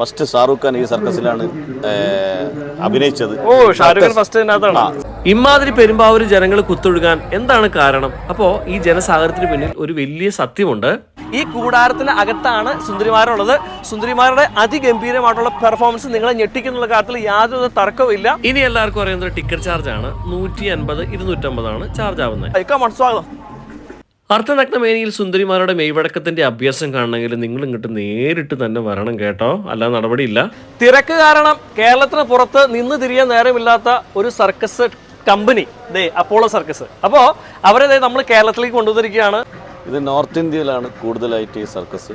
First Shahrukh Khan ഈ സർക്കസിലാണ് അഭിനയിച്ചത്. ഓ ഷാരൂഖ് ഖാൻ ഫസ്റ്റ് ഇമാതിരി പെരുമ്പാവൂർ ജനങ്ങൾ കുത്തൊഴുകാൻ എന്താണ് കാരണം? അപ്പോ ഈ ജനസാഗരത്തിന് പിന്നിൽ ഒരു വലിയ സത്യമുണ്ട്. ഈ കൂടാരത്തിന് അകത്താണ് സുന്ദരിമാരുള്ളത്. സുന്ദരിമാരുടെ അതിഗംഭീരമായിട്ടുള്ള പെർഫോമൻസ് നിങ്ങളെ ഞെട്ടിക്കുന്നുള്ള കാര്യത്തിൽ യാതൊരു തർക്കവും ഇല്ല. ഇനി എല്ലാവർക്കും അറിയുന്ന ടിക്കറ്റ് ചാർജ് ആണ്. നൂറ്റി അൻപത് ഇരുന്നൂറ്റമ്പതാണ് ചാർജ് ആവുന്നത്. സ്വാഗതം അർത്ഥനഗ്ന മേനിയിൽ സുന്ദരിമാരുടെ മെയ്വഴക്കത്തിന്റെ അഭ്യാസം കാണണമെങ്കിൽ നിങ്ങൾ ഇങ്ങോട്ട് നേരിട്ട് തന്നെ വരണം കേട്ടോ. അല്ലാതെ നടപടിയില്ല. തിരക്ക് കാരണം കേരളത്തിന് പുറത്ത് നിന്ന് തിരിയാൻ നേരമില്ലാത്ത ഒരു സർക്കസ് കമ്പനി. ദേ അപ്പോളോ സർക്കസ്. അപ്പോ അവരെ ദേ നമ്മൾ കേരളത്തിലേക്ക് കൊണ്ടുവന്നിരിക്കുകയാണ്. ഇത് നോർത്ത് ഇന്ത്യയിലാണ് കൂടുതലായിട്ട് ഈ സർക്കസ്.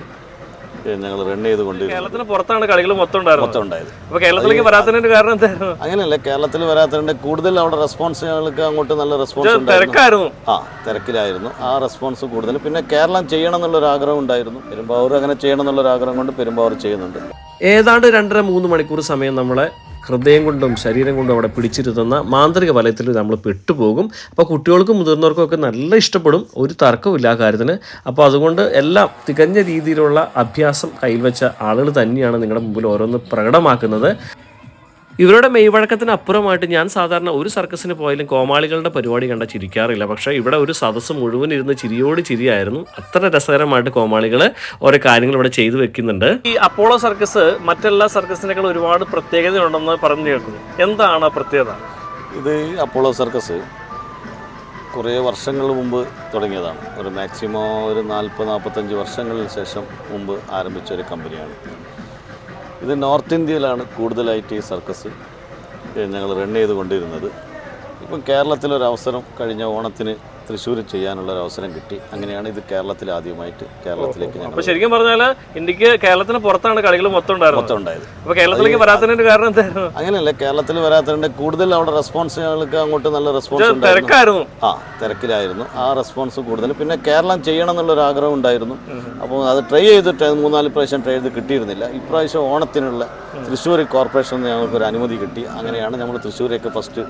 ഞങ്ങൾ റൺ ചെയ്തുകൊണ്ടിരുന്നത് കേരളത്തിന് പുറത്താണ് കളികൾ മൊത്തം ഉണ്ടായിരുന്നത്. മൊത്തം ഉണ്ടായത്. അപ്പോൾ കേരളത്തിലേക്ക് വരാത്തതിന്റെ കാരണം എന്തായിരുന്നു? അങ്ങനെയല്ല കേരളത്തിൽ വരാത്തതിന്റെ കൂടുതൽ അവിടെ റെസ്പോൺസ് ഞങ്ങൾക്ക് അങ്ങോട്ട് നല്ല റെസ്പോൺസ് ഉണ്ടായിരുന്നു. തിരക്കായിരുന്നു. ആ തിരക്കിലായിരുന്നു. ആ റെസ്പോൺസ് കൂടുതൽ. പിന്നെ കേരളം ചെയ്യണം എന്നുള്ളൊരു ആഗ്രഹം ഉണ്ടായിരുന്നു. പെരുമ്പാവൂർ അങ്ങനെ ചെയ്യണം എന്നുള്ള ഒരു ആഗ്രഹം കൊണ്ട് പെരുമ്പാവൂർ ചെയ്യുന്നുണ്ട്. ഏതാണ്ട് രണ്ടര മൂന്ന് മണിക്കൂർ സമയം നമ്മളെ ഹൃദയം കൊണ്ടും ശരീരം കൊണ്ടും അവിടെ പിടിച്ചിരുത്തുന്ന മാന്ത്രിക വലയത്തിൽ നമ്മൾ പെട്ടുപോകും. അപ്പോൾ കുട്ടികൾക്കും മുതിർന്നവർക്കും ഒക്കെ നല്ല ഇഷ്ടപ്പെടും. ഒരു തർക്കമില്ല ആ കാര്യത്തിന്. അപ്പോൾ അതുകൊണ്ട് എല്ലാം തികഞ്ഞ രീതിയിലുള്ള അഭ്യാസം കയ്യിൽ വെച്ച ആളുകൾ തന്നെയാണ് നിങ്ങളുടെ മുമ്പിൽ ഓരോന്ന് പ്രകടമാക്കുന്നത്. ഇവരുടെ മെയ്വഴക്കത്തിന് അപ്പുറമായിട്ട് ഞാൻ സാധാരണ ഒരു സർക്കസിന് പോയാലും കോമാളികളുടെ പരിപാടി കണ്ട ചിരിക്കാറില്ല. പക്ഷേ ഇവിടെ ഒരു സദസ്സ് മുഴുവൻ ഇരുന്ന് ചിരിയോട് ചിരിയായിരുന്നു. അത്ര രസകരമായിട്ട് കോമാളികൾ ഓരോ കാര്യങ്ങൾ ഇവിടെ ചെയ്തു വെക്കുന്നുണ്ട്. ഈ അപ്പോളോ സർക്കസ് മറ്റെല്ലാ സർക്കസിനേക്കാൾ ഒരുപാട് പ്രത്യേകതയുണ്ടെന്ന് പറഞ്ഞു കേൾക്കുന്നു. എന്താണ് ആ പ്രത്യേകത? ഇത് അപ്പോളോ സർക്കസ് കുറേ വർഷങ്ങൾ മുമ്പ് തുടങ്ങിയതാണ്. ഒരു മാക്സിമം ഒരു നാൽപ്പത് നാൽപ്പത്തഞ്ച് വർഷങ്ങളിൽ ശേഷം മുമ്പ് ആരംഭിച്ച ഒരു കമ്പനിയാണ്. ഇത് നോർത്ത് ഇന്ത്യയിലാണ് കൂടുതലായിട്ട് ഈ സർക്കസ് ഞങ്ങൾ റൺ ചെയ്തുകൊണ്ടിരുന്നത്. ഇപ്പം കേരളത്തിലൊരവസരം കഴിഞ്ഞ ഓണത്തിന് തൃശ്ശൂർ ചെയ്യാനുള്ള ഒരു അവസരം കിട്ടി. അങ്ങനെയാണ് ഇത് കേരളത്തിൽ ആദ്യമായിട്ട് കേരളത്തിലേക്ക് ഞങ്ങൾ അപ്പൊ ശരിക്കും പറഞ്ഞാൽ ഇന്ത്യയ്ക്ക് കേരളത്തിന് പുറത്താണ് കളികൾ മൊത്തം ഉണ്ടായിരുന്നത്. മൊത്തം ഉണ്ടായത്. അപ്പൊ കേരളത്തിലേക്ക് വരാത്തതിന്റെ കാരണം എന്തായിരുന്നു? അങ്ങനെയല്ല കേരളത്തിൽ വരാത്തതിന്റെ കൂടുതൽ അവിടെ റെസ്പോൺസ് ഞങ്ങൾക്ക് അങ്ങോട്ട് നല്ല റെസ്പോൺസ് ഉണ്ടായിരുന്നു. തിരക്കായിരുന്നു. ആ തിരക്കിലായിരുന്നു. ആ റെസ്പോൺസ് കൂടുതൽ. പിന്നെ കേരളം ചെയ്യണം എന്നുള്ള ഒരു ആഗ്രഹം ഉണ്ടായിരുന്നു. അപ്പോൾ അത് ട്രൈ ചെയ്തിട്ട് മൂന്നാൽ പ്രാവശ്യം ട്രൈ ചെയ്ത് കിട്ടിയിരുന്നില്ല. ഇപ്രാവശ്യം ഓണത്തിനുള്ള തൃശ്ശൂർ കോർപ്പറേഷൻ ഞങ്ങൾക്ക് ഒരു അനുമതി കിട്ടി. അങ്ങനെയാണ് നമ്മൾ തൃശ്ശൂരൊക്കെ ഫസ്റ്റ്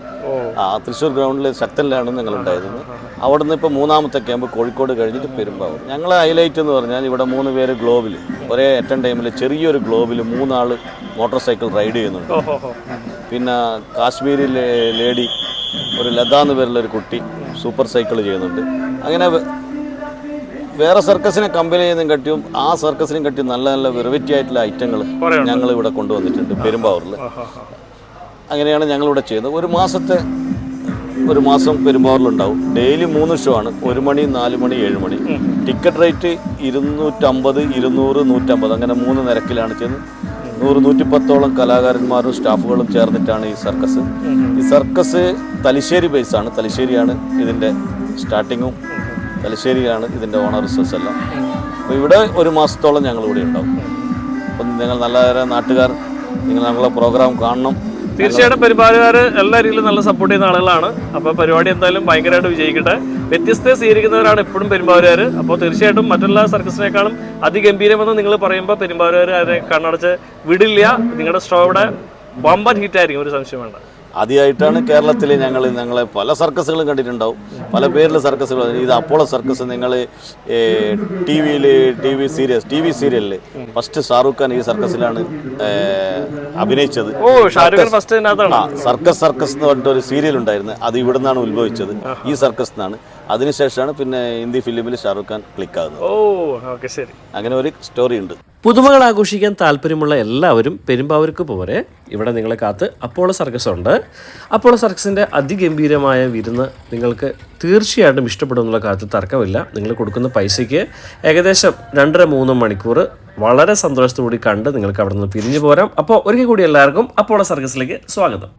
ആ തൃശ്ശൂർ ഗ്രൗണ്ടിൽ ശക്തനിലാണ് ഞങ്ങൾ ഉണ്ടായിരുന്നത് അവിടുന്ന് ഇപ്പോൾ മൂന്നാമത്തെ ക്യാമ്പ് കോഴിക്കോട് കഴിഞ്ഞിട്ട് പെരുമ്പാവൂർ. ഞങ്ങളെ ഹൈലൈറ്റ് എന്ന് പറഞ്ഞാൽ ഇവിടെ മൂന്ന് പേര് ഗ്ലോബിൽ ഒരേ അറ്റൻ ടൈമിൽ ചെറിയൊരു ഗ്ലോബിൽ മൂന്നാൾ മോട്ടോർ സൈക്കിൾ റൈഡ് ചെയ്യുന്നുണ്ട്. പിന്നെ കാശ്മീരി ലേഡി ഒരു ലത എന്ന് പേരുള്ള ഒരു കുട്ടി സൂപ്പർ സൈക്കിൾ ചെയ്യുന്നുണ്ട്. അങ്ങനെ വേറെ സർക്കസിനെ കമ്പയർ ചെയ്യുന്നതും കട്ടിയും ആ സർക്കസിനും കട്ടിയും നല്ല നല്ല വെറൈറ്റി ആയിട്ടുള്ള ഐറ്റങ്ങൾ ഞങ്ങൾ ഇവിടെ കൊണ്ടുവന്നിട്ടുണ്ട് പെരുമ്പാവൂരിൽ അങ്ങനെയാണ് ഞങ്ങളിവിടെ ചെയ്യുന്നത്. ഒരു മാസത്തെ ഒരു മാസം പെരുമ്പാറിലുണ്ടാവും ഡെയിലി മൂന്ന് ഷോ ആണ്. ഒരു മണി നാല് മണി ഏഴ് മണി. ടിക്കറ്റ് റേറ്റ് ഇരുന്നൂറ്റമ്പത് ഇരുന്നൂറ് നൂറ്റമ്പത്. അങ്ങനെ മൂന്ന് നിരക്കിലാണ് ചെയ്യുന്നത്. നൂറ് നൂറ്റിപ്പത്തോളം കലാകാരന്മാരും സ്റ്റാഫുകളും ചേർന്നിട്ടാണ് ഈ സർക്കസ്. ഈ സർക്കസ് തലശ്ശേരി ബേസാണ് തലശ്ശേരിയാണ് ഇതിന്റെ സ്റ്റാർട്ടിങ്ങും തലശ്ശേരിയാണ് ഇതിന്റെ ഓണർസസ് എല്ലാം. അപ്പോൾ ഇവിടെ ഒരു മാസത്തോളം ഞങ്ങൾ ഇവിടെ ഉണ്ടാവും അപ്പം നിങ്ങൾ നല്ല നാട്ടുകാർ നിങ്ങൾ ഞങ്ങളെ പ്രോഗ്രാം കാണണം. തീർച്ചയായിട്ടും പരിപാടിക്കാർ എല്ലാ രീതിയിലും നല്ല സപ്പോർട്ട് ചെയ്യുന്ന ആളുകളാണ്. അപ്പോൾ പരിപാടി എന്തായാലും ഭയങ്കരമായിട്ട് വിജയിക്കട്ടെ. വ്യത്യസ്തത സ്വീകരിക്കുന്നവരാണ് എപ്പോഴും പെരുമ്പാവൂരുകാർ അപ്പോൾ തീർച്ചയായിട്ടും മറ്റെല്ലാ സർക്കസിനേക്കാളും അതിഗംഭീരമെന്ന് നിങ്ങൾ പറയുമ്പോൾ പെരുമ്പാവൂരുകാർ അതിനെ കണ്ണടച്ച് വിടില്ല. നിങ്ങളുടെ ഷോ ഇവിടെ ഹിറ്റ് ആയിരിക്കും ഒരു സംശയം വേണ്ട. ആദ്യമായിട്ടാണ് കേരളത്തിൽ ഞങ്ങൾ ഞങ്ങളെ പല സർക്കസുകളും കണ്ടിട്ടുണ്ടാവും. പല പേരിലെ സർക്കസുകൾ ഇത് അപ്പോളോ സർക്കസ് നിങ്ങൾ ടി വിയിൽ T V serious T V സീരിയലിൽ ഫസ്റ്റ് ഷാറൂഖ് ഖാൻ ഈ സർക്കസിലാണ് അഭിനയിച്ചത്. Oh Shahrukh first circus circus എന്ന് പറഞ്ഞിട്ട് ഒരു സീരിയൽ ഉണ്ടായിരുന്നു. അത് ഇവിടെ നിന്നാണ് ഉത്ഭവിച്ചത് ഈ സർക്കസ് നിന്നാണ്. അതിനുശേഷമാണ് പിന്നെ ഹിന്ദി ഫിലിമിൽ ഷാറുഖ് ഖാൻ ക്ലിക്ക് ആകുന്നത് ഓ ഓക്കെ ശരി. അങ്ങനെ ഒരു സ്റ്റോറി ഉണ്ട്. പുതുമകൾ ആഘോഷിക്കാൻ താല്പര്യമുള്ള എല്ലാവരും പെരുമ്പാവൂർക്ക് പോരെ. ഇവിടെ നിങ്ങളെ കാത്ത് അപ്പോളോ സർക്കസ് ഉണ്ട്. അപ്പോളോ സർക്കസിന്റെ അതിഗംഭീരമായ വിരുന്ന് നിങ്ങൾക്ക് തീർച്ചയായിട്ടും ഇഷ്ടപ്പെടുമെന്നുള്ള കാര്യത്തിൽ തർക്കമില്ല. നിങ്ങൾ കൊടുക്കുന്ന പൈസയ്ക്ക് ഏകദേശം രണ്ടര മൂന്ന് മണിക്കൂർ വളരെ സന്തോഷത്തോടുകൂടി കണ്ട് നിങ്ങൾക്ക് അവിടെ നിന്ന് പിരിഞ്ഞു പോരാം. അപ്പോൾ ഒരിക്കൽ കൂടി എല്ലാവർക്കും അപ്പോളോ സർക്കസിലേക്ക് സ്വാഗതം.